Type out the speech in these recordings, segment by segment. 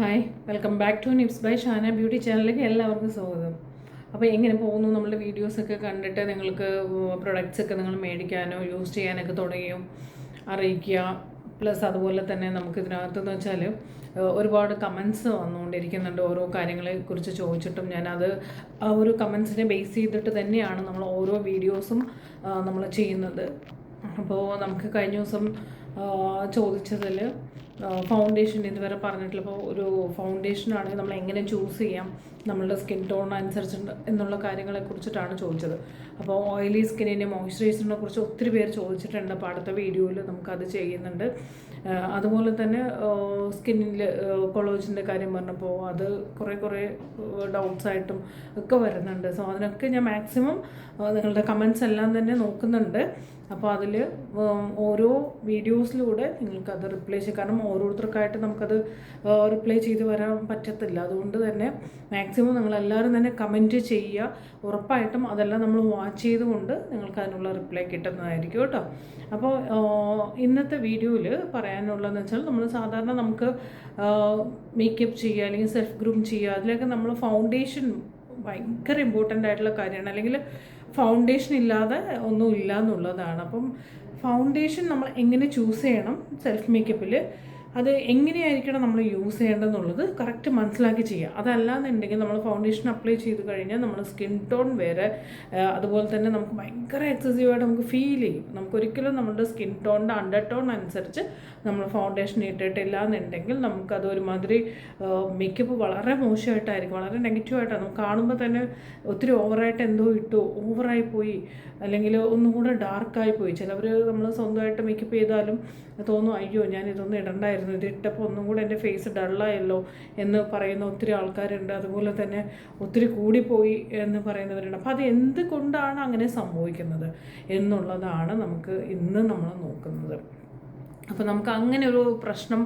Hi welcome back to Nips by Shana beauty ചാനലിലേക്ക് എല്ലാവർക്കും സ്വാഗതം. അപ്പോൾ എങ്ങനെ പോകുന്നു നമ്മളുടെ വീഡിയോസൊക്കെ കണ്ടിട്ട് നിങ്ങൾക്ക് പ്രൊഡക്ട്സൊക്കെ നിങ്ങൾ മേടിക്കാനോ യൂസ് ചെയ്യാനൊക്കെ തുടങ്ങിയോ? അറിയിക്കുക. പ്ലസ് അതുപോലെ തന്നെ നമുക്ക് ഇതിനകത്തെന്ന് വെച്ചാൽ ഒരുപാട് കമൻസ് വന്നുകൊണ്ടിരിക്കുന്നുണ്ട് ഓരോ കാര്യങ്ങളെ കുറിച്ച് ചോദിച്ചിട്ടും. ഞാനത് ആ ഒരു കമൻസിനെ ബേസ് ചെയ്തിട്ട് തന്നെയാണ് നമ്മൾ ഓരോ വീഡിയോസും നമ്മൾ ചെയ്യുന്നത്. അപ്പോൾ നമുക്ക് കഴിഞ്ഞ ദിവസം ചോദിച്ചതിൽ ഫൗണ്ടേഷൻ ഇതുവരെ പറഞ്ഞിട്ടുള്ള ഇപ്പോൾ ഒരു ഫൗണ്ടേഷൻ ആണെങ്കിൽ നമ്മൾ എങ്ങനെ ചൂസ് ചെയ്യാം നമ്മളുടെ സ്കിൻ ടോൺ അനുസരിച്ച് എന്നുള്ള കാര്യങ്ങളെ കുറിച്ചിട്ടാണ് ചോദിച്ചത്. അപ്പോൾ ഓയിലി സ്കിന്നിന്റെ മോയ്സ്ചറൈസറിനെ കുറിച്ച് ഒത്തിരി പേര് ചോദിച്ചിട്ടുണ്ട്. അപ്പോൾ അടുത്ത വീഡിയോയിൽ നമുക്കത് ചെയ്യുന്നുണ്ട്. അതുപോലെ തന്നെ സ്കിന്നിൽ കൊളോജിന്റെ കാര്യം പറഞ്ഞപ്പോൾ അത് കുറേ കുറേ ഡൗട്ട്സ് ആയിട്ടും ഒക്കെ വരുന്നുണ്ട്. സോ അതിനൊക്കെ ഞാൻ മാക്സിമം നിങ്ങളുടെ കമൻസ് എല്ലാം തന്നെ നോക്കുന്നുണ്ട്. അപ്പോൾ അതിൽ ഓരോ വീഡിയോസിലൂടെ നിങ്ങൾക്കത് റിപ്ലൈ ചെയ്യാം. കാരണം ഓരോരുത്തർക്കായിട്ട് നമുക്കത് റിപ്ലൈ ചെയ്ത് വരാൻ പറ്റത്തില്ല. അതുകൊണ്ട് തന്നെ മാക്സിമം നിങ്ങൾ എല്ലാവരും തന്നെ കമന്റ് ചെയ്യുക. ഉറപ്പായിട്ടും അതെല്ലാം നമ്മൾ വാച്ച് ചെയ്തുകൊണ്ട് നിങ്ങൾക്ക് അതിനുള്ള റിപ്ലൈ കിട്ടുന്നതായിരിക്കും കേട്ടോ. അപ്പോൾ ഇന്നത്തെ വീഡിയോയിൽ പറയാനുള്ളതെന്ന് വെച്ചാൽ നമ്മൾ സാധാരണ നമുക്ക് മേക്കപ്പ് ചെയ്യുക അല്ലെങ്കിൽ സെൽഫ് ഗ്രൂം ചെയ്യുക. അതിലൊക്കെ നമ്മൾ ഫൗണ്ടേഷൻ ഭയങ്കര ഇമ്പോർട്ടന്റ് ആയിട്ടുള്ള കാര്യമാണ്. അല്ലെങ്കിൽ ഫൗണ്ടേഷൻ ഇല്ലാതെ ഒന്നും ഇല്ല എന്നുള്ളതാണ്. അപ്പം ഫൗണ്ടേഷൻ നമ്മൾ എങ്ങനെ ചൂസ് ചെയ്യണം? സെൽഫ് മേക്കപ്പിൽ അത് എങ്ങനെയായിരിക്കണം നമ്മൾ യൂസ് ചെയ്യേണ്ടതെന്നുള്ളത് കറക്റ്റ് മനസ്സിലാക്കി ചെയ്യുക. അതല്ലാന്നുണ്ടെങ്കിൽ നമ്മൾ ഫൗണ്ടേഷൻ അപ്ലൈ ചെയ്ത് കഴിഞ്ഞാൽ നമ്മൾ സ്കിൻ ടോൺ വേറെ അതുപോലെ തന്നെ നമുക്ക് ഭയങ്കര എക്സസീവായിട്ട് നമുക്ക് ഫീൽ ചെയ്യും. നമുക്കൊരിക്കലും നമ്മുടെ സ്കിൻ ടോണിന്റെ അണ്ടർ ടോൺ അനുസരിച്ച് നമ്മൾ ഫൗണ്ടേഷൻ ഇട്ടിട്ടില്ല എന്നുണ്ടെങ്കിൽ നമുക്കത് ഒരുമാതിരി മേക്കപ്പ് വളരെ മോശമായിട്ടായിരിക്കും. വളരെ നെഗറ്റീവായിട്ടാണ് നമുക്ക് കാണുമ്പോൾ തന്നെ ഒത്തിരി ഓവറായിട്ട് എന്തോ ഇട്ടു ഓവറായി പോയി. അല്ലെങ്കിൽ ഒന്നും കൂടെ ഡാർക്കായി പോയി. ചിലവർ നമ്മൾ സ്വന്തമായിട്ട് മേക്കപ്പ് ചെയ്താലും തോന്നും അയ്യോ ഞാൻ ഇതൊന്നും ഇടണ്ടായിരുന്നു. ഇത് ഇട്ടപ്പോൾ ഒന്നും കൂടെ എന്റെ ഫേസ് ഡള്ളായല്ലോ എന്ന് പറയുന്ന ഒത്തിരി ആൾക്കാരുണ്ട്. അതുപോലെ തന്നെ ഒത്തിരി കൂടിപ്പോയി എന്ന് പറയുന്നവരുണ്ട്. അപ്പോൾ അത് എന്തുകൊണ്ടാണ് അങ്ങനെ സംഭവിക്കുന്നത് എന്നുള്ളതാണ് നമുക്ക് ഇന്ന് നമ്മൾ നോക്കുന്നത്. അപ്പോൾ നമുക്ക് അങ്ങനെ ഒരു പ്രശ്നം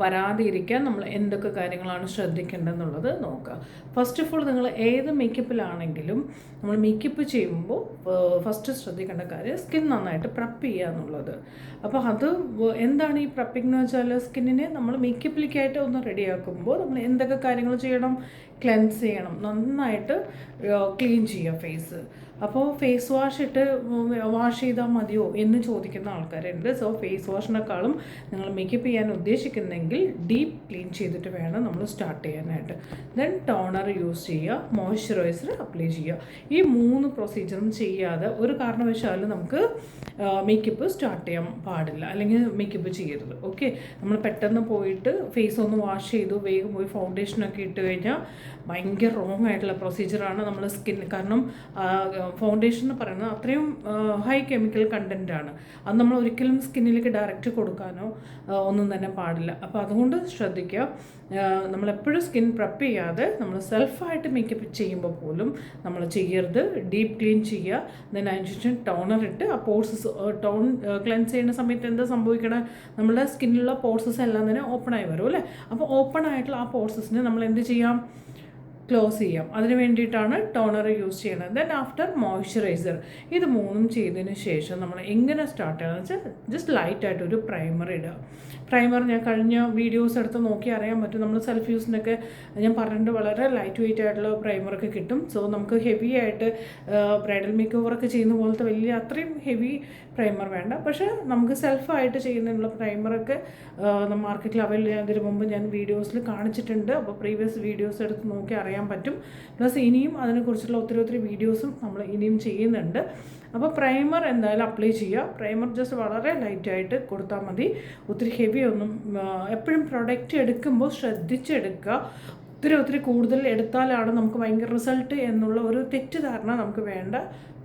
വരാതെ ഇരിക്കാൻ നമ്മൾ എന്തൊക്കെ കാര്യങ്ങളാണ് ശ്രദ്ധിക്കേണ്ടതെന്നുള്ളത് നോക്കുക ഫസ്റ്റ് ഓഫ് ഓൾ നിങ്ങൾ ഏത് മേക്കപ്പിലാണെങ്കിലും നമ്മൾ മേക്കപ്പ് ചെയ്യുമ്പോൾ ഫസ്റ്റ് ശ്രദ്ധിക്കേണ്ട കാര്യം സ്കിൻ നന്നായിട്ട് പ്രപ്പ് ചെയ്യുക എന്നുള്ളത്. അപ്പോൾ അത് എന്താണ് ഈ പ്രപ്പിംഗ് എന്ന് വെച്ചാൽ സ്കിന്നിനെ നമ്മൾ മേക്കപ്പിലേക്കായിട്ട് ഒന്ന് റെഡിയാക്കുമ്പോൾ നമ്മൾ എന്തൊക്കെ കാര്യങ്ങൾ ചെയ്യണം? ക്ലെൻസ് ചെയ്യണം. നന്നായിട്ട് ക്ലീൻ ചെയ്യുക ഫേസ് അപ്പോൾ ഫേസ് വാഷ് ഇട്ട് വാഷ് ചെയ്താൽ മതിയോ എന്ന് ചോദിക്കുന്ന ആൾക്കാരുണ്ട്. സോ ഫേസ് വാഷിനേക്കാളും നിങ്ങൾ മേക്കപ്പ് ചെയ്യാൻ ഉദ്ദേശിക്കുന്നെങ്കിൽ ഡീപ്പ് ക്ലീൻ ചെയ്തിട്ട് വേണം നമ്മൾ സ്റ്റാർട്ട് ചെയ്യാനായിട്ട്. ദെൻ ടോണർ യൂസ് ചെയ്യുക മോയ്സ്ചറൈസർ അപ്ലൈ ചെയ്യുക. ഈ മൂന്ന് പ്രൊസീജിയറും ചെയ്യാതെ ഒരു കാരണവശാലും നമുക്ക് മേക്കപ്പ് സ്റ്റാർട്ട് ചെയ്യാൻ പാടില്ല. അല്ലെങ്കിൽ മേക്കപ്പ് ചെയ്യരുത്. ഓക്കെ നമ്മൾ പെട്ടെന്ന് പോയിട്ട് ഫേസ് ഒന്ന് വാഷ് ചെയ്തു വേഗം പോയി ഫൗണ്ടേഷനൊക്കെ ഇട്ട് കഴിഞ്ഞാൽ ഭയങ്കര റോങ് ആയിട്ടുള്ള പ്രൊസീജിയറാണ് നമ്മൾ സ്കിൻ കാരണം ഫൗണ്ടേഷൻ എന്ന് പറയുന്നത് അത്രയും ഹൈ കെമിക്കൽ കണ്ടന്റ് ആണ്. അത് നമ്മൾ ഒരിക്കലും സ്കിന്നിലേക്ക് ഡയറക്റ്റ് കൊടുക്കാനോ ഒന്നും തന്നെ പാടില്ല. അപ്പോൾ അതുകൊണ്ട് ശ്രദ്ധിക്കുക. നമ്മളെപ്പോഴും സ്കിൻ പ്രപ്പ് ചെയ്യാതെ നമ്മൾ സെൽഫായിട്ട് മേക്കപ്പ് ചെയ്യുമ്പോൾ പോലും നമ്മൾ ചെയ്യരുത്. ഡീപ്പ് ക്ലീൻ ചെയ്യുക. ദെൻ അതിനുശേഷം ടോണർ ഇട്ട് ആ പോർസസ് ടോൺ ക്ലെൻസ് ചെയ്യുന്ന സമയത്ത് എന്താ സംഭവിക്കണേ? നമ്മുടെ സ്കിന്നിലുള്ള പോർസസ് എല്ലാം തന്നെ ഓപ്പൺ ആയി വരും അല്ലേ? അപ്പോൾ ഓപ്പൺ ആയിട്ടുള്ള ആ പോർസസിനെ നമ്മൾ എന്ത് ചെയ്യാം? ക്ലോസ് ചെയ്യാം. അതിന് വേണ്ടിയിട്ടാണ് ടോണർ യൂസ് ചെയ്യുന്നത്. ദെൻ ആഫ്റ്റർ മോയ്സ്ചറൈസർ ഇത് മൂന്നും ചെയ്തതിന് ശേഷം നമ്മൾ എങ്ങനെ സ്റ്റാർട്ട് ചെയ്യുന്നത് വെച്ചാൽ ജസ്റ്റ് ലൈറ്റായിട്ട് ഒരു പ്രൈമർ ഇടുക. പ്രൈമർ ഞാൻ കഴിഞ്ഞ വീഡിയോസ് എടുത്ത് നോക്കി അറിയാൻ പറ്റും. നമ്മൾ സെൽഫ് യൂസിനൊക്കെ ഞാൻ പറഞ്ഞിട്ട് വളരെ ലൈറ്റ് വെയിറ്റ് ആയിട്ടുള്ള പ്രൈമറൊക്കെ കിട്ടും. സോ നമുക്ക് ഹെവി ആയിട്ട് ബ്രൈഡൽ മേക്ക് ഓവറൊക്കെ ചെയ്യുന്ന പോലത്തെ വലിയ അത്രയും ഹെവി പ്രൈമർ വേണ്ട. പക്ഷേ നമുക്ക് സെൽഫായിട്ട് ചെയ്യുന്നതിനുള്ള പ്രൈമറൊക്കെ മാർക്കറ്റിൽ അവൈലബിൾ ചെയ്യുന്നതിന് മുമ്പ് ഞാൻ വീഡിയോസിൽ കാണിച്ചിട്ടുണ്ട്. അപ്പോൾ പ്രീവിയസ് വീഡിയോസ് എടുത്ത് നോക്കി അറിയാൻ പറ്റും. പ്ലസ് ഇനിയും അതിനെക്കുറിച്ചുള്ള ഒത്തിരി ഒത്തിരി വീഡിയോസും നമ്മൾ ഇനിയും ചെയ്യുന്നുണ്ട്. അപ്പോൾ പ്രൈമർ എന്തായാലും അപ്ലൈ ചെയ്യുക. പ്രൈമർ ജസ്റ്റ് വളരെ ലൈറ്റായിട്ട് കൊടുത്താൽ മതി. ഒത്തിരി ഹെവി ഒന്നും എപ്പോഴും പ്രൊഡക്റ്റ് എടുക്കുമ്പോൾ ശ്രദ്ധിച്ചെടുക്കുക. ഒത്തിരി ഒത്തിരി കൂടുതൽ എടുത്താലാണ് നമുക്ക് ഭയങ്കര റിസൾട്ട് എന്നുള്ള ഒരു തെറ്റിദ്ധാരണ നമുക്ക് വേണ്ട.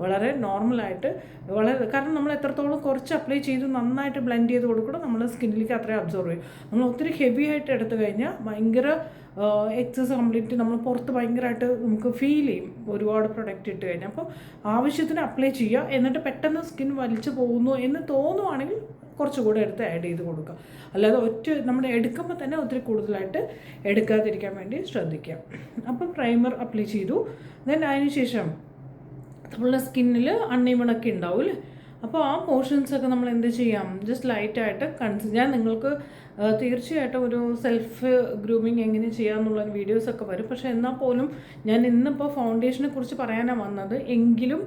വളരെ നോർമലായിട്ട് വളരെ കാരണം നമ്മൾ എത്രത്തോളം കുറച്ച് അപ്ലൈ ചെയ്ത് നന്നായിട്ട് ബ്ലെൻഡ് ചെയ്ത് കൊടുക്കണം നമ്മൾ സ്കിന്നിലേക്ക് അത്രയും അബ്സോർവ് ചെയ്യും. നമ്മൾ ഒത്തിരി ഹെവി ആയിട്ട് എടുത്തു കഴിഞ്ഞാൽ ഭയങ്കര എക്സസ് കംപ്ലീറ്റ് നമ്മൾ പുറത്ത് ഭയങ്കരമായിട്ട് നമുക്ക് ഫീൽ ചെയ്യും. ഒരുപാട് പ്രൊഡക്റ്റ് ഇട്ട് കഴിഞ്ഞാൽ അപ്പോൾ ആവശ്യത്തിന് അപ്ലൈ ചെയ്യുക എന്നിട്ട് പെട്ടെന്ന് സ്കിൻ വലിച്ചു പോകുന്നു എന്ന് തോന്നുവാണെങ്കിൽ കുറച്ചുകൂടെ എടുത്ത് ആഡ് ചെയ്ത് കൊടുക്കുക അല്ലാതെ ഒറ്റ നമ്മൾ എടുക്കുമ്പോൾ തന്നെ ഒത്തിരി കൂടുതലായിട്ട് എടുക്കാതിരിക്കാൻ വേണ്ടി ശ്രദ്ധിക്കുക അപ്പം പ്രൈമർ അപ്ലൈ ചെയ്തു. ദെൻ അതിന് ശേഷം നമ്മളുടെ സ്കിന്നിൽ അണ്ണീമണൊക്കെ ഉണ്ടാവും അല്ലേ അപ്പോൾ ആ പോർഷൻസൊക്കെ നമ്മൾ എന്ത് ചെയ്യാം? ജസ്റ്റ് ലൈറ്റായിട്ട് കൺസി ഞാൻ നിങ്ങൾക്ക് തീർച്ചയായിട്ടും ഒരു സെൽഫ് ഗ്രൂമിങ് എങ്ങനെ ചെയ്യാമെന്നുള്ള വീഡിയോസൊക്കെ വരും. പക്ഷേ എന്നാൽ പോലും ഞാൻ ഇന്നിപ്പോൾ ഫൗണ്ടേഷനെ കുറിച്ച് പറയാനാണ് വന്നത്. എങ്കിലും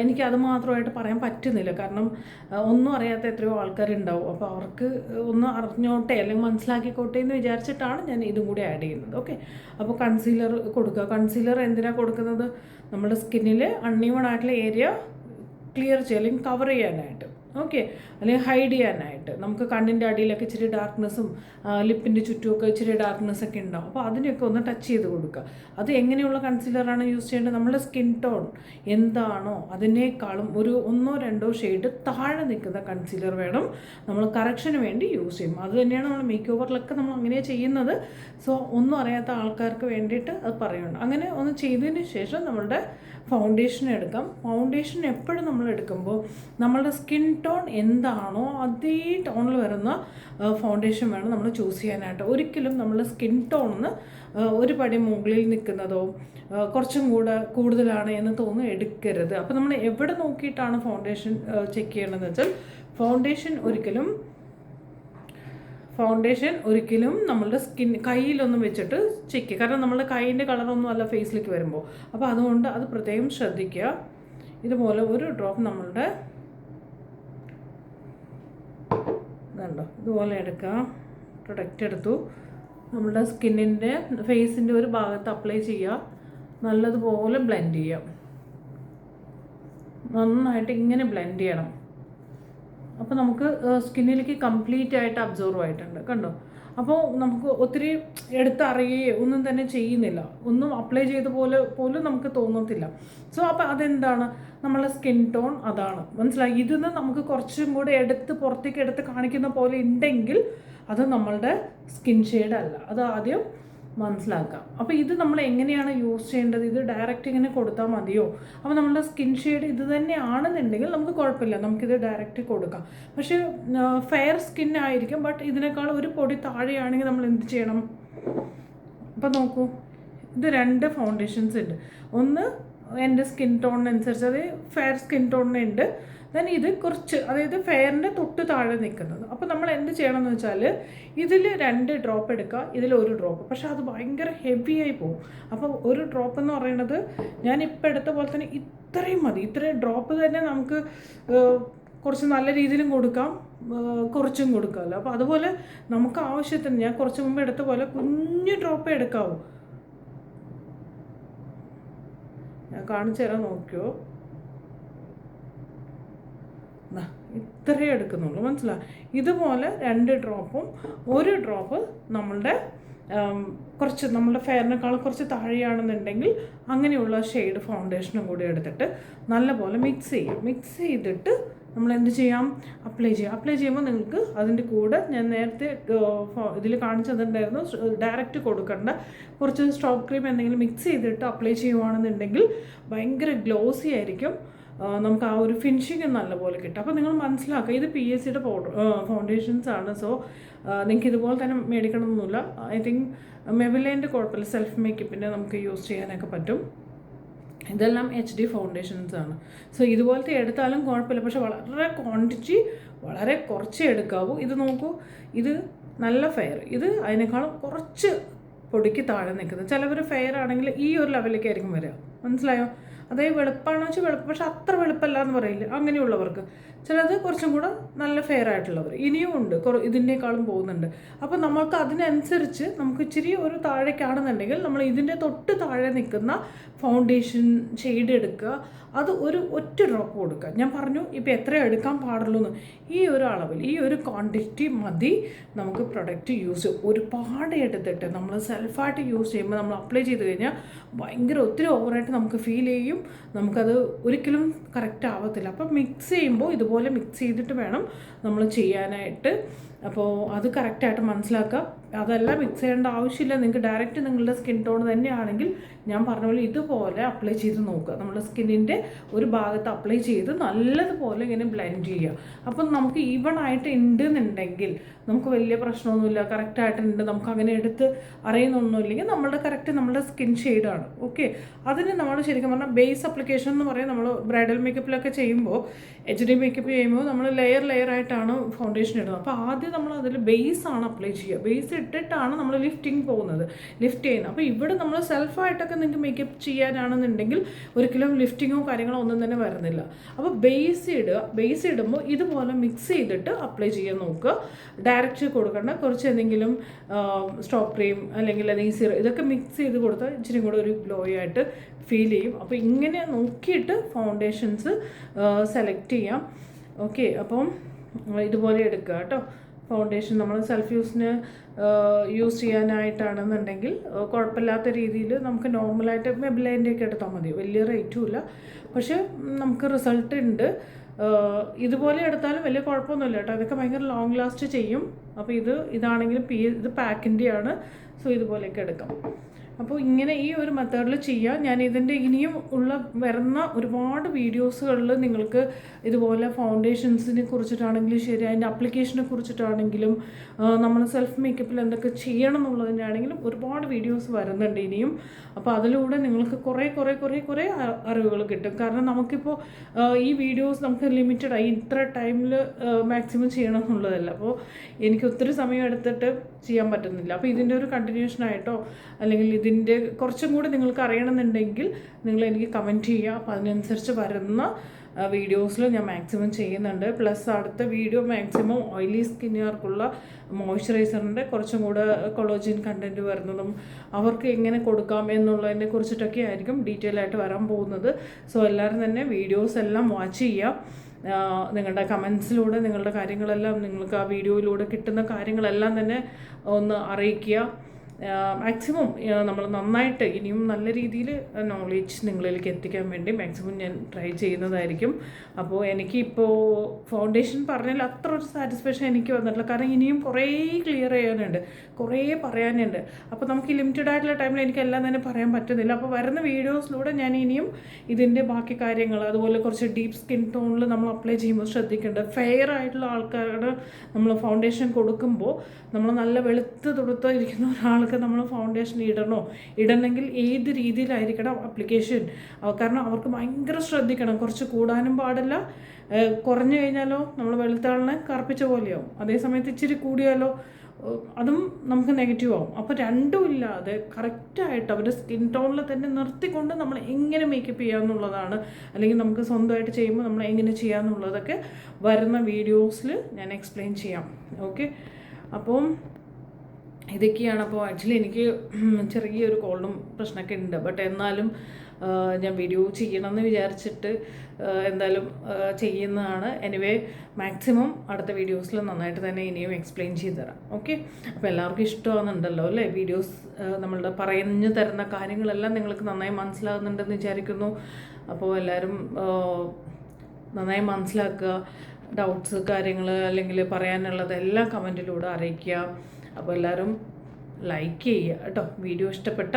എനിക്ക് അത് മാത്രമായിട്ട് പറയാൻ പറ്റുന്നില്ല. കാരണം ഒന്നും അറിയാത്ത എത്രയോ ആൾക്കാരുണ്ടാവും. അപ്പോൾ അവർക്ക് ഒന്ന് അറിഞ്ഞോട്ടെ അല്ലെങ്കിൽ മനസ്സിലാക്കിക്കോട്ടെ എന്ന് വിചാരിച്ചിട്ടാണ് ഞാൻ ഇതും കൂടി ആഡ് ചെയ്യുന്നത്. ഓക്കെ അപ്പോൾ കൺസീലർ കൊടുക്കുക. കൺസീലർ എന്തിനാണ് കൊടുക്കുന്നത്? നമ്മുടെ സ്കിന്നിൽ അൺഈവൺ ആയിട്ടുള്ള ഏരിയ ക്ലിയർ ചെയ്യുക അല്ലെങ്കിൽ കവർ ചെയ്യാനായിട്ട്. ഓക്കെ അല്ലെങ്കിൽ ഹൈഡ് ചെയ്യാനായിട്ട്. നമുക്ക് കണ്ണിന്റെ അടിയിലൊക്കെ ഇച്ചിരി ഡാർക്ക്നെസ്സും ലിപ്പിന്റെ ചുറ്റുമൊക്കെ ഇച്ചിരി ഡാർക്ക്നെസ് ഒക്കെ ഉണ്ടാവും. അപ്പോൾ അതിനെയൊക്കെ ഒന്ന് ടച്ച് ചെയ്ത് കൊടുക്കുക. അത് എങ്ങനെയുള്ള കൺസീലറാണ് യൂസ് ചെയ്യേണ്ടത്? നമ്മുടെ സ്കിൻ ടോൺ എന്താണോ അതിനേക്കാളും ഒരു ഒന്നോ രണ്ടോ ഷെയ്ഡ് താഴെ നിൽക്കുന്ന കൺസീലർ വേണം നമ്മൾ കറക്ഷന് വേണ്ടി യൂസ് ചെയ്യും. അത് തന്നെയാണ് നമ്മൾ മേക്ക് ഓവറിലൊക്കെ നമ്മൾ അങ്ങനെ ചെയ്യുന്നത്. സോ ഒന്നും അറിയാത്ത ആൾക്കാർക്ക് വേണ്ടിയിട്ട് അത് പറയുന്നുണ്ട്. അങ്ങനെ ഒന്ന് ചെയ്തതിന് ശേഷം നമ്മളുടെ ഫൗണ്ടേഷൻ എടുക്കാം. ഫൗണ്ടേഷൻ എപ്പോഴും നമ്മൾ എടുക്കുമ്പോൾ നമ്മളുടെ സ്കിൻ ടോൺ എന്താണോ അതേ ടോണിൽ വരുന്ന ഫൗണ്ടേഷൻ വേണം നമ്മൾ ചൂസ് ചെയ്യാനായിട്ട്. ഒരിക്കലും നമ്മളുടെ സ്കിൻ ടോണിന് ഒരു പടി മുകളിൽ നിൽക്കുന്നതോ കുറച്ചും കൂടെ കൂടുതലാണ് എന്ന് തോന്നുന്നു എടുക്കരുത്. അപ്പോൾ നമ്മൾ എവിടെ നോക്കിയിട്ടാണ് ഫൗണ്ടേഷൻ ചെക്ക് ചെയ്യണമെന്ന് വെച്ചാൽ ഫൗണ്ടേഷൻ ഒരിക്കലും ഫൗണ്ടേഷൻ ഒരിക്കലും നമ്മളുടെ സ്കിൻ കയ്യിലൊന്നും വെച്ചിട്ട് ചെക്ക്. കാരണം നമ്മുടെ കൈയിന്റെ കളറൊന്നും അല്ല ഫേസിലേക്ക് വരുമ്പോൾ. അപ്പോൾ അതുകൊണ്ട് അത് പ്രത്യേകം ശ്രദ്ധിക്കുക. ഇതുപോലെ ഒരു ഡ്രോപ്പ് നമ്മളുടെ ഇതുണ്ടോ ഇതുപോലെ എടുക്കുക പ്രൊഡക്റ്റ് എടുത്തു. നമ്മുടെ സ്കിന്നിന്റെ ഫേസിന്റെ ഒരു ഭാഗത്ത് അപ്ലൈ ചെയ്യുക. നല്ലതുപോലെ ബ്ലെൻഡ് ചെയ്യാം നന്നായിട്ട് ഇങ്ങനെ ബ്ലെൻഡ് ചെയ്യണം. അപ്പോൾ നമുക്ക് സ്കിന്നിലേക്ക് കംപ്ലീറ്റ് ആയിട്ട് അബ്സോർവ് ആയിട്ടുണ്ട് കണ്ടോ? അപ്പോൾ നമുക്ക് ഒത്തിരി എടുത്തറിയുകയോ ഒന്നും തന്നെ ചെയ്യുന്നില്ല. ഒന്നും അപ്ലൈ ചെയ്ത പോലെ പോലും നമുക്ക് തോന്നത്തില്ല. സോ അപ്പോൾ അതെന്താണ്? നമ്മളെ സ്കിൻ ടോൺ അതാണ്. മനസ്സിലായി? ഇതിന്ന് നമുക്ക് കുറച്ചും കൂടെ എടുത്ത് പുറത്തേക്ക് എടുത്ത് കാണിക്കുന്ന പോലെ ഉണ്ടെങ്കിൽ അത് നമ്മളുടെ സ്കിൻ ഷെയ്ഡ് അല്ല. അത് ആദ്യം മനസ്സിലാക്കാം. അപ്പോൾ ഇത് നമ്മൾ എങ്ങനെയാണ് യൂസ് ചെയ്യേണ്ടത്? ഇത് ഡയറക്റ്റ് ഇങ്ങനെ കൊടുത്താൽ മതിയോ? അപ്പോൾ നമ്മുടെ സ്കിൻ ഷെയ്ഡ് ഇത് തന്നെയാണെന്നുണ്ടെങ്കിൽ നമുക്ക് കുഴപ്പമില്ല. നമുക്കിത് ഡയറക്റ്റ് കൊടുക്കാം. പക്ഷേ ഫെയർ സ്കിൻ ആയിരിക്കും. ബട്ട് ഇതിനേക്കാൾ ഒരു പൊടി താഴെയാണെങ്കിൽ നമ്മൾ എന്ത് ചെയ്യണം? അപ്പോൾ നോക്കൂ. ഇത് രണ്ട് ഫൗണ്ടേഷൻസ് ഉണ്ട്. ഒന്ന് എന്റെ സ്കിൻ ടോണിനനുസരിച്ച് അത് ഫെയർ സ്കിൻ ടോണിനുണ്ട് ദെൻ ഇത് കുറച്ച് അതായത് ഫെയറിന്റെ തൊട്ട് താഴെ നിൽക്കുന്നത്. അപ്പോൾ നമ്മൾ എന്ത് ചെയ്യണം എന്ന് വെച്ചാൽ ഇതിൽ രണ്ട് ഡ്രോപ്പ് എടുക്കുക ഇതിൽ ഒരു ഡ്രോപ്പ് പക്ഷെ അത് ഭയങ്കര ഹെവി ആയി പോകും. അപ്പോൾ ഒരു ഡ്രോപ്പ് എന്ന് പറയുന്നത് ഞാൻ ഇപ്പോൾ എടുത്ത പോലെ തന്നെ ഇത്രയും മതി. ഇത്രയും ഡ്രോപ്പ് തന്നെ നമുക്ക് കുറച്ച് നല്ല രീതിയിലും കൊടുക്കാം കുറച്ചും കൊടുക്കാമല്ലോ. അപ്പോൾ അതുപോലെ നമുക്ക് ആവശ്യത്തിന് ഞാൻ കുറച്ച് മുമ്പ് എടുത്ത പോലെ കുഞ്ഞു ഡ്രോപ്പ് എടുക്കാവൂ. ഞാൻ കാണിച്ചു തരാൻ നോക്കിയോ? ഇത്രയേ എടുക്കുന്നുള്ളൂ. മനസ്സിലായി? ഇതുപോലെ രണ്ട് ഡ്രോപ്പും ഒരു ഡ്രോപ്പ് നമ്മളുടെ കുറച്ച് നമ്മളുടെ ഫെയറിനേക്കാൾ കുറച്ച് താഴെയാണെന്നുണ്ടെങ്കിൽ അങ്ങനെയുള്ള ഷെയ്ഡ് ഫൗണ്ടേഷനും കൂടി എടുത്തിട്ട് നല്ലപോലെ മിക്സ് ചെയ്യാം. മിക്സ് ചെയ്തിട്ട് നമ്മൾ എന്ത് ചെയ്യാം? അപ്ലൈ ചെയ്യാം. അപ്ലൈ ചെയ്യുമ്പോൾ നിങ്ങൾക്ക് അതിന്റെ കൂടെ ഞാൻ നേരത്തെ ഇതിൽ കാണിച്ചു തന്നിട്ടുണ്ടായിരുന്നു ഡയറക്റ്റ് കൊടുക്കേണ്ട. കുറച്ച് സ്റ്റോക്ക് ക്രീം എന്തെങ്കിലും മിക്സ് ചെയ്തിട്ട് അപ്ലൈ ചെയ്യുവാണെന്നുണ്ടെങ്കിൽ ഭയങ്കര ഗ്ലോസി ആയിരിക്കും. നമുക്ക് ആ ഒരു ഫിനിഷിങ് നല്ലപോലെ കിട്ടും. അപ്പോൾ നിങ്ങൾ മനസ്സിലാക്കുക ഇത് പി എസ് സിയുടെ പൗഡർ ഫൗണ്ടേഷൻസ് ആണ്. സോ നിങ്ങൾക്ക് ഇതുപോലെ തന്നെ മേടിക്കണമെന്നില്ല ഐ തിങ്ക് മെബിലേന്റെ കുഴപ്പമില്ല. സെൽഫ് മേക്കപ്പിന്റെ നമുക്ക് യൂസ് ചെയ്യാനൊക്കെ പറ്റും. ഇതെല്ലാം എച്ച് ഡി ഫൗണ്ടേഷൻസ് ആണ്. സോ ഇതുപോലത്തെ എടുത്താലും കുഴപ്പമില്ല. പക്ഷെ വളരെ ക്വാണ്ടിറ്റി വളരെ കുറച്ചേ എടുക്കാവൂ. ഇത് നോക്കൂ. ഇത് നല്ല ഫെയർ ഇത് അതിനേക്കാളും കുറച്ച് പൊടിക്ക് താഴെ നിൽക്കുന്നത്. ചിലവർ ഫെയർ ആണെങ്കിൽ ഈ ഒരു ലെവലിലേക്ക് ആയിരിക്കും വരിക. മനസ്സിലായോ? അതേ വെളുപ്പാണെന്ന് വെച്ചാൽ വെളുപ്പ്? പക്ഷെ അത്ര വെളുപ്പല്ല എന്ന് പറയില്ല? അങ്ങനെയുള്ളവർക്ക്. ചിലത് കുറച്ചും കൂടെ നല്ല ഫെയർ ആയിട്ടുള്ളവർ ഇനിയും ഉണ്ട്. ഇതിന്റെക്കാളും പോകുന്നുണ്ട്. അപ്പോൾ നമ്മൾക്ക് അതിനനുസരിച്ച് നമുക്ക് ഇച്ചിരി ഒരു താഴേക്കാണെന്നുണ്ടെങ്കിൽ നമ്മൾ ഇതിന്റെ തൊട്ട് താഴെ നിൽക്കുന്ന ഫൗണ്ടേഷൻ ഷെയ്ഡ് എടുക്കുക. അത് ഒരു ഒറ്റ ഡ്രോപ്പ് കൊടുക്കുക. ഞാൻ പറഞ്ഞു ഇപ്പോൾ എത്ര എടുക്കാൻ പാടുള്ളൂ എന്ന് ഈ ഒരു അളവിൽ ഈ ഒരു ക്വാണ്ടിറ്റി മതി നമുക്ക് പ്രൊഡക്റ്റ് യൂസ് ഒരുപാട് എടുത്തിട്ട് നമ്മൾ സെൽഫായിട്ട് യൂസ് ചെയ്യുമ്പോൾ നമ്മൾ അപ്ലൈ ചെയ്ത് കഴിഞ്ഞാൽ ഭയങ്കര ഒത്തിരി ഓവറായിട്ട് നമുക്ക് ഫീൽ ചെയ്യും. നമുക്കത് ഒരിക്കലും കറക്റ്റ് ആവത്തില്ല. അപ്പം മിക്സ് ചെയ്യുമ്പോൾ ഇതുപോലെ മിക്സ് ചെയ്തിട്ട് വേണം നമ്മൾ ചെയ്യാനായിട്ട്. അപ്പോൾ അത് കറക്റ്റായിട്ട് മനസ്സിലാക്കുക അതെല്ലാം മിക്സ് ചെയ്യേണ്ട ആവശ്യമില്ല. നിങ്ങൾക്ക് ഡയറക്റ്റ് നിങ്ങളുടെ സ്കിൻ ടോൺ തന്നെയാണെങ്കിൽ ഞാൻ പറഞ്ഞ പോലെ ഇതുപോലെ അപ്ലൈ ചെയ്ത് നോക്കുക. നമ്മുടെ സ്കിന്നിന്റെ ഒരു ഭാഗത്ത് അപ്ലൈ ചെയ്ത് നല്ലതുപോലെ ഇങ്ങനെ ബ്ലെൻഡ് ചെയ്യുക. അപ്പം നമുക്ക് ഈവൺ ആയിട്ട് ഉണ്ട് എന്നുണ്ടെങ്കിൽ നമുക്ക് വലിയ പ്രശ്നമൊന്നുമില്ല. കറക്റ്റായിട്ടുണ്ട് നമുക്ക് അങ്ങനെ എടുത്ത് അറിയുന്നൊന്നുമില്ലെങ്കിൽ നമ്മുടെ കറക്റ്റ് നമ്മുടെ സ്കിൻ ഷെയ്ഡാണ് ഓക്കെ അതിന് നമ്മൾ ശരിക്കും പറഞ്ഞാൽ ബേസ് അപ്ലിക്കേഷൻ എന്ന് പറയും. നമ്മൾ ബ്രൈഡൽ മേക്കപ്പിലൊക്കെ ചെയ്യുമ്പോൾ എച്ച് ഡി ചെയ്യുമ്പോൾ നമ്മൾ ലെയർ ലെയർ ആയിട്ടാണ് ഫൗണ്ടേഷൻ ഇടുന്നത്. അപ്പോൾ ആദ്യം നമ്മൾ അതിൽ ബേസ് ആണ് അപ്ലൈ ചെയ്യുക. ബേസ് ഇട്ടിട്ടാണ് നമ്മൾ ലിഫ്റ്റിംഗ് പോകുന്നത്. ലിഫ്റ്റ് ചെയ്യുന്നത്. അപ്പോൾ ഇവിടെ നമ്മൾ സെൽഫായിട്ടൊക്കെ നിങ്ങൾക്ക് മേക്കപ്പ് ചെയ്യാനാണെന്നുണ്ടെങ്കിൽ ഒരിക്കലും ലിഫ്റ്റിങ്ങോ കാര്യങ്ങളോ ഒന്നും തന്നെ വരുന്നില്ല. അപ്പോൾ ബേസ് ഇടുക. ബേസ് ഇടുമ്പോൾ ഇതുപോലെ മിക്സ് ചെയ്തിട്ട് അപ്ലൈ ചെയ്യാൻ നോക്കുക. ഡയറക്റ്റ് കൊടുക്കേണ്ട. കുറച്ച് എന്തെങ്കിലും സ്റ്റോപ്പ് ക്രീം അല്ലെങ്കിൽ അല്ലെങ്കിൽ സിറ ഇതൊക്കെ മിക്സ് ചെയ്ത് കൊടുത്താൽ ഇച്ചിരി കൂടെ ഒരു ഗ്ലോ ആയിട്ട് ഫീൽ ചെയ്യും. അപ്പോൾ ഇങ്ങനെ നോക്കിയിട്ട് ഫൗണ്ടേഷൻസ് സെലക്ട് ചെയ്യാം. ഓക്കെ അപ്പം ഇതുപോലെ എടുക്കുക കേട്ടോ. ഫൗണ്ടേഷൻ നമ്മൾ സെൽഫ് യൂസിന് യൂസ് ചെയ്യാനായിട്ടാണെന്നുണ്ടെങ്കിൽ കുഴപ്പമില്ലാത്ത രീതിയിൽ നമുക്ക് നോർമലായിട്ട് മെബിലൈന്റെ ഒക്കെ എടുത്താൽ മതി. വലിയ റേറ്റും ഇല്ല. പക്ഷേ നമുക്ക് റിസൾട്ട് ഉണ്ട്. ഇതുപോലെ എടുത്താലും വലിയ കുഴപ്പമൊന്നുമില്ല കേട്ടോ. അതൊക്കെ ഭയങ്കര ലോങ് ലാസ്റ്റ് ചെയ്യും. അപ്പോൾ ഇത് ഇതാണെങ്കിലും പി ഇത് പാക്കിന്റെയാണ് സോ ഇതുപോലെയൊക്കെ എടുക്കാം. അപ്പോൾ ഇങ്ങനെ ഈ ഒരു മെത്തേഡിൽ ചെയ്യാം ഞാൻ ഇതിന്റെ ഇനിയും ഉള്ള വരുന്ന ഒരുപാട് വീഡിയോസുകളിൽ നിങ്ങൾക്ക് ഇതുപോലെ ഫൗണ്ടേഷൻസിനെ കുറിച്ചിട്ടാണെങ്കിലും ശരി അതിന്റെ അപ്ലിക്കേഷനെ കുറിച്ചിട്ടാണെങ്കിലും നമ്മൾ സെൽഫ് മേക്കപ്പിൽ എന്തൊക്കെ ചെയ്യണം എന്നുള്ളതിന്റെ ആണെങ്കിലും ഒരുപാട് വീഡിയോസ് വരുന്നുണ്ട് ഇനിയും. അപ്പോൾ അതിലൂടെ നിങ്ങൾക്ക് കുറേ കുറേ കുറേ കുറേ അറിവുകൾ കിട്ടും. കാരണം നമുക്കിപ്പോൾ ഈ വീഡിയോസ് നമുക്ക് ലിമിറ്റഡ് ആയി ഇത്ര ടൈമിൽ മാക്സിമം ചെയ്യണം എന്നുള്ളതല്ല അപ്പോൾ എനിക്ക് ഒത്തിരി സമയം എടുത്തിട്ട് ചെയ്യാൻ പറ്റുന്നില്ല. അപ്പോൾ ഇതിന്റെ ഒരു കണ്ടിന്യൂഷൻ ആയിട്ടോ അല്ലെങ്കിൽ ഇതിന്റെ കുറച്ചും കൂടി നിങ്ങൾക്ക് അറിയണമെന്നുണ്ടെങ്കിൽ നിങ്ങൾ എനിക്ക് കമന്റ് ചെയ്യുക. അപ്പോൾ അതിനനുസരിച്ച് വരുന്ന വീഡിയോസിൽ ഞാൻ മാക്സിമം ചെയ്യുന്നുണ്ട്. പ്ലസ് അടുത്ത വീഡിയോ മാക്സിമം ഓയിലി സ്കിന്നുകാർക്കുള്ള മോയ്സ്ചറൈസറിന്റെ കുറച്ചും കൂടെ കൊളോജിൻ കണ്ടന്റ് വരുന്നതും അവർക്ക് എങ്ങനെ കൊടുക്കാം എന്നുള്ളതിനെ കുറിച്ചിട്ടൊക്കെ ആയിരിക്കും ഡീറ്റെയിൽ ആയിട്ട് വരാൻ പോകുന്നത്. സോ എല്ലാവരും തന്നെ വീഡിയോസ് എല്ലാം വാച്ച് ചെയ്യുക. നിങ്ങളുടെ കമൻസിലൂടെ നിങ്ങളുടെ കാര്യങ്ങളെല്ലാം നിങ്ങൾക്ക് ആ വീഡിയോയിലൂടെ കിട്ടുന്ന കാര്യങ്ങളെല്ലാം തന്നെ ഒന്ന് അറിയിക്കുക. മാക്സിമം നമ്മൾ നന്നായിട്ട് ഇനിയും നല്ല രീതിയിൽ നോളേജ് നിങ്ങളിലേക്ക് എത്തിക്കാൻ വേണ്ടി മാക്സിമം ഞാൻ ട്രൈ ചെയ്യുന്നതായിരിക്കും. അപ്പോൾ എനിക്കിപ്പോൾ ഫൗണ്ടേഷൻ പറഞ്ഞാൽ അത്ര ഒരു സാറ്റിസ്ഫാക്ഷൻ എനിക്ക് വന്നിട്ടില്ല. കാരണം ഇനിയും കുറേ ക്ലിയർ ചെയ്യാനുണ്ട്. കുറേ പറയാനുണ്ട്. അപ്പോൾ നമുക്ക് ഈ ലിമിറ്റഡ് ആയിട്ടുള്ള ടൈമിൽ എനിക്ക് എല്ലാം തന്നെ പറയാൻ പറ്റുന്നില്ല. അപ്പോൾ വരുന്ന വീഡിയോസിലൂടെ ഞാൻ ഇനിയും ഇതിന്റെ ബാക്കി കാര്യങ്ങൾ അതുപോലെ കുറച്ച് ഡീപ്പ് സ്കിൻ ടോണിൽ നമ്മൾ അപ്ലൈ ചെയ്യുമ്പോൾ ശ്രദ്ധിക്കേണ്ടത്. ഫെയർ ആയിട്ടുള്ള ആൾക്കാരുടെ നമ്മൾ ഫൗണ്ടേഷൻ കൊടുക്കുമ്പോൾ നമ്മൾ നല്ല വെളുത്ത് തുടുത്ത് ഇരിക്കുന്ന ഒരാൾക്ക് നമ്മൾ ഫൗണ്ടേഷൻ ഇടണോ? ഇടണമെങ്കിൽ ഏത് രീതിയിലായിരിക്കണം അപ്ലിക്കേഷൻ കാരണം അവർക്ക് ഭയങ്കര ശ്രദ്ധിക്കണം. കുറച്ച് കൂടാനും പാടില്ല. കുറഞ്ഞു കഴിഞ്ഞാലോ നമ്മൾ വെളുത്താളിനെ കറുപ്പിച്ച പോലെയാവും. അതേസമയത്ത് ഇച്ചിരി കൂടിയാലോ അതും നമുക്ക് നെഗറ്റീവ് ആവും. അപ്പോൾ രണ്ടും ഇല്ലാതെ കറക്റ്റായിട്ട് അവരുടെ സ്കിൻ ടോണിൽ തന്നെ നിർത്തിക്കൊണ്ട് നമ്മൾ എങ്ങനെ മേക്കപ്പ് ചെയ്യാമെന്നുള്ളതാണ് അല്ലെങ്കിൽ നമുക്ക് സ്വന്തമായിട്ട് ചെയ്യുമ്പോൾ നമ്മൾ എങ്ങനെ ചെയ്യാമെന്നുള്ളതൊക്കെ വരുന്ന വീഡിയോസിൽ ഞാൻ എക്സ്പ്ലെയിൻ ചെയ്യാം. ഓക്കെ അപ്പം ഇതൊക്കെയാണ്. അപ്പോൾ ആക്ച്വലി എനിക്ക് ചെറിയൊരു കോളും പ്രശ്നമൊക്കെ ഉണ്ട്. ബട്ട് എന്നാലും ഞാൻ വീഡിയോ ചെയ്യണമെന്ന് വിചാരിച്ചിട്ട് എന്തായാലും ചെയ്യുന്നതാണ്. എനിവേ മാക്സിമം അടുത്ത വീഡിയോസിൽ നന്നായിട്ട് തന്നെ ഇനിയും എക്സ്പ്ലെയിൻ ചെയ്ത് തരാം. ഓക്കെ അപ്പോൾ എല്ലാവർക്കും ഇഷ്ടമാകുന്നുണ്ടല്ലോ അല്ലേ? വീഡിയോസ് നമ്മളുടെ പറഞ്ഞു തരുന്ന കാര്യങ്ങളെല്ലാം നിങ്ങൾക്ക് നന്നായി മനസ്സിലാകുന്നുണ്ടെന്ന് വിചാരിക്കുന്നു. അപ്പോൾ എല്ലാവരും നന്നായി മനസ്സിലാക്കുക. ഡൗട്ട്സ് കാര്യങ്ങൾ അല്ലെങ്കിൽ പറയാനുള്ളത് എല്ലാം കമന്റിലൂടെ അറിയിക്കുക. അപ്പോൾ എല്ലാവരും ലൈക്ക് ചെയ്യുക കേട്ടോ. വീഡിയോ ഇഷ്ടപ്പെട്ട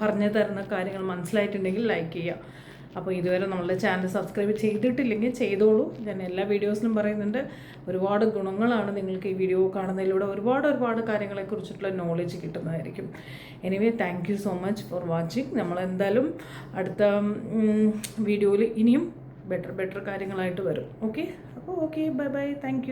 പറഞ്ഞു തരുന്ന കാര്യങ്ങൾ മനസ്സിലായിട്ടുണ്ടെങ്കിൽ ലൈക്ക് ചെയ്യുക. അപ്പോൾ ഇതുവരെ നമ്മളുടെ ചാനൽ സബ്സ്ക്രൈബ് ചെയ്തിട്ടില്ലെങ്കിൽ ചെയ്തോളൂ. ഞാൻ എല്ലാ വീഡിയോസിലും പറയുന്നുണ്ട്. ഒരുപാട് ഗുണങ്ങളാണ് നിങ്ങൾക്ക് ഈ വീഡിയോ കാണുന്നതിലൂടെ ഒരുപാട് ഒരുപാട് കാര്യങ്ങളെക്കുറിച്ചിട്ടുള്ള നോളജ് കിട്ടുന്നതായിരിക്കും. Anyway thank you so much for watching നമ്മൾ എന്തായാലും അടുത്ത വീഡിയോയിൽ ഇനിയും ബെറ്റർ ബെറ്റർ കാര്യങ്ങളായിട്ട് വരും. ഓക്കെ അപ്പോൾ ഓക്കെ ബൈ ബൈ താങ്ക്